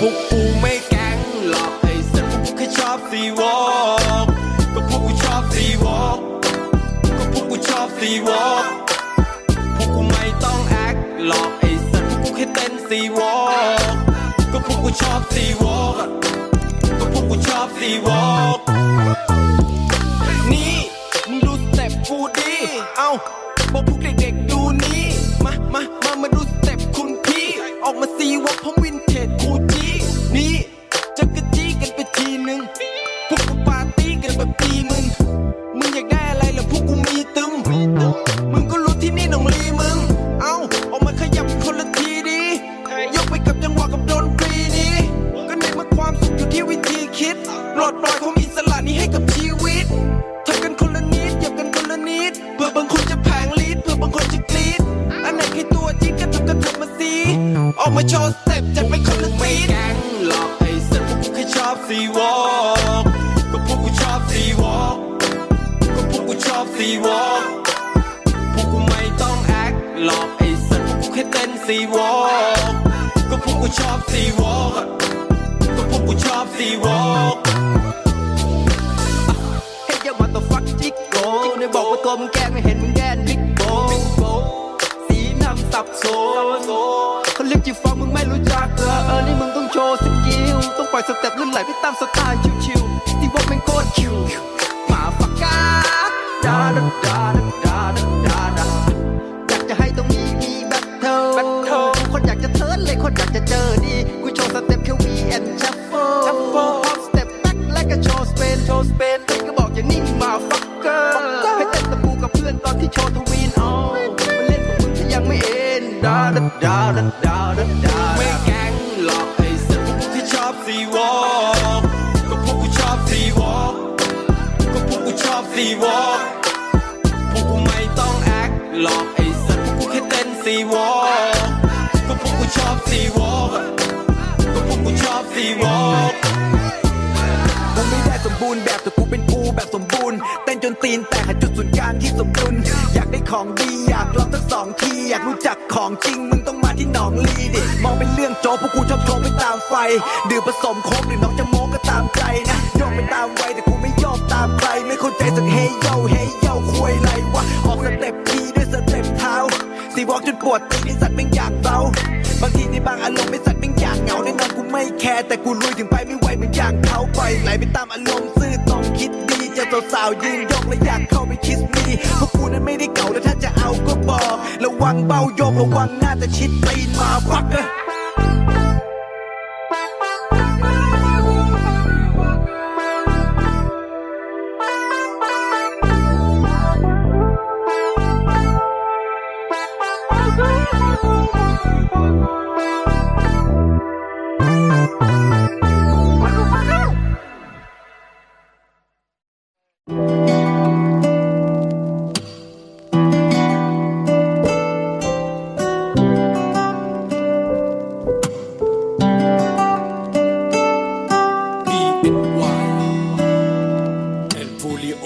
พวกกูไม่แก๊งหลอกไอ้สัตว์พวกูแค่ชอบซีวอกก็พวกกูชอบซีวอกก็พวกกูชอบซีวอกพวกกูไม่ต้องแอคหลอกไอ้สัตว์พวกกูแค่เต้นซีวอกก็พวกกูชอบซีวอกก็พวกกูชอบซีวอกนี่มึงดูสเต็ปกูดิเอ้าบอกพวกเด็กๆดูนี้มามามามาดูสเต็ปคุณพี่ ออกมาซีวอกพร้อมวินเทจกูจี มาโชว์สเต็ปจัดไปคนละทีแกงหลอกไอ้สัตว์พวกกูแค่ชอบซีวอล์กก็พวกกูชอบซีวอล์กก็พวกกูชอบซีวอล์กพวกกูไม่ต้องแอคหลอกไอ้สัตว์พวกกูแค่เต้นซีวอล์กก็พวกกูชอบซีวอล์กก็พวกกูชอบซีวอล์กเฮ้ยอย่ามาตัวฟักจิกโกในบอกว่าตัวมึงแกล้งไม่เห็น ปล่อยสเต็ปลื่นไหลไปตามสไตล์ชิวๆที่บอกแม่งโคตรชิวหมาฟักกาดาดาดาดาดาดาดาอยากจะให้ตรงนี้มีแบทเทิลคนอยากจะเทิร์นเลยคนอยากจะเจอดีกูโชว์สเต็ปแค่วีแอนชัฟเฟิลชัฟเฟิลฮอปสเต็ปแบ็คและก็โชว์สเปนโชว์สเปนก็บอกอย่านิ่งมาฟักเกอร์ให้เต้นตะปูกับเพื่อนตอนที่โชว์ทวีนเอามาเล่นพวกมึงถ้ายังไม่เอ็นดาดาดาดา ซีวอล์กพวกกูไม่ต้องแอคหลอกไอ้สัตว์พวกกูแค่เต้นซีวอล์กก็พวกกูชอบซีวอล์กก็พวกกูชอบซีวอล์กกูไม่ได้สมบูรณ์แบบแต่กูเป็นกูแบบสมบูรณ์เต้นจนตีนแตกหาจุดศูนย์กลางที่สมดุลอยากได้ของดีอยากลองทั้งสองทีอยากรู้จักของจริงมึงต้องมาที่หนองลีดิมองเป็นเรื่องโจ๊กพวกกูชอบโชว์ไปตามไฟ ดื่มผสมโค้กหรือน้องจะโมก็ตามใจนะโยกไปตาม ยโยเฮยโยคุยไรวะ ออกสเต็ปทีด้วยสเต็ปเท้าสีวอกจนปวดตีนไอ้สัตว์เป็นอยางเบาบางทีในบางอารมณ์ไอ้สัตว์เป็นอยางเหงาแน่นอนกูไม่แคร์แต่กูลุยถึงไปไม่ไหวเหมือนอย่างเขาไปไหลไปตามอารมณ์ซื่อตรงคิดดีเจอสาวๆยืนยกและอยากเข้าไปคิสมีพวกกูนั้นไม่ได้เก่าแล้วถ้าจะเอาก็บอกระวังเบาโยกระวังหน้าจะชิดตีนมาฟักเออ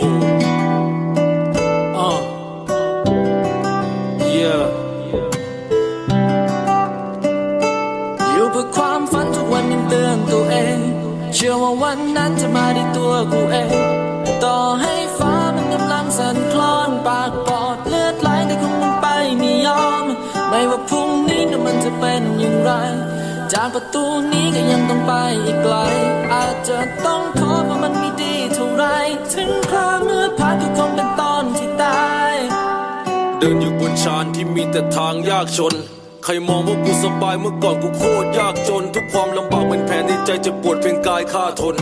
and Folio uh yeah อยู่เพื่อความฝันทุกวันยังเตือนตัวเอง เชื่อว่าวันนั้นจะมาด้ตัวกูเอง ต่อให้ฟ้ามันกำลังสั่นคลอนปากปอดเลือดไหลแต่คงมันไปไม่ยอม ไม่ว่าพรุ่งนี้นั้นมันจะเป็นอย่างไร จากประตูนี้ก็ยังต้องไปอีกไกล อาจจะต้องขอเพราะมันไม่ดีเท่าไร ถึงคราวเนื้อผาก็คงเป็นตอนที่ตาย เดินอยู่บนชานที่มีแต่ทางยากจนใครมองว่ากูสบายเมื่อก่อนกูโคตรยากจน ทุกความลำบากเป็นแผลในใจจะปวดเพียงกายข้าทน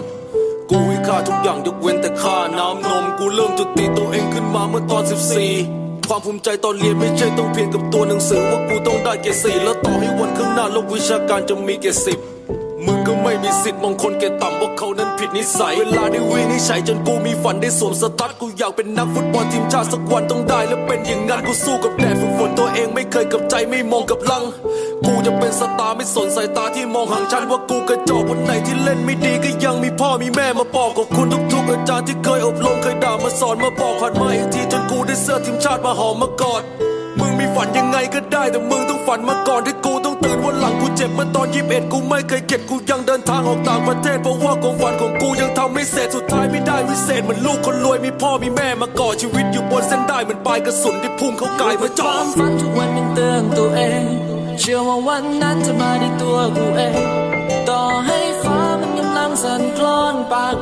กูให้ค่าทุกอย่างยกเว้นแต่ค่าน้ำนม กูเริ่มจุดตีตัวเองขึ้นมาเมื่อตอน 14 ความภูมิใจตอนเรียนไม่ใช่ต้องเพียงกับตัวหนังสือว่ากูต้องได้เกรดสี่แล้วต่อให้วันข้างหน้าโลกวิชาการจะมีเกรดสิบมึงก็ไม่มีสิทธิ์มองคนแก่ต่ำว่าเขานั้นผิดนิสัย เวลาได้วินิจฉัยจนกูมีฝันได้สวมสตั๊ดกูอยากเป็นนักฟุตบอลทีมชาติสักวันต้องได้ และเป็นอย่างนั้นกูสู้กับแดดฝึกฝนตัวเองไม่เคยกับใจไม่มองกับลัง กูจะเป็นสตาร์ไม่สนสายตาที่มองห่างฉันว่ากูกระจอกวันไหนที่เล่นไม่ดีก็ยังมีพ่อมีแม่มาบอกขอบคุณทุกๆอาจารย์ที่เคยอบรมเคยด่ามาสอนมาบอกผ่านมาอีกที ได้เสื้อทีมชาติมาหอมมากอดมึงมีฝันยังไงก็ได้แต่มึงต้องฝันมาก่อนที่กูต้องตื่นวันหลังกูเจ็บเมื่อตอนยี่สิบเอ็ดกูไม่เคยเก็บกูยังเดินทางออกต่างประเทศเพราะว่าความฝันของกูยังทำไม่เสร็จสุดท้ายไม่ได้วิเศษเหมือนลูกคนรวยมีพ่อมีแม่มาก่อชีวิตอยู่บนเส้นได้เหมือนปลายกระสุนที่พุ่งเข้ากายมาจ่อวามฝันทุกวันยังเตือนตัวเอง เชื่อว่าวันนั้นจะมาที่ตัวกูเอง ต่อให้ฟ้ามันกำลังสั่นคลอนปาก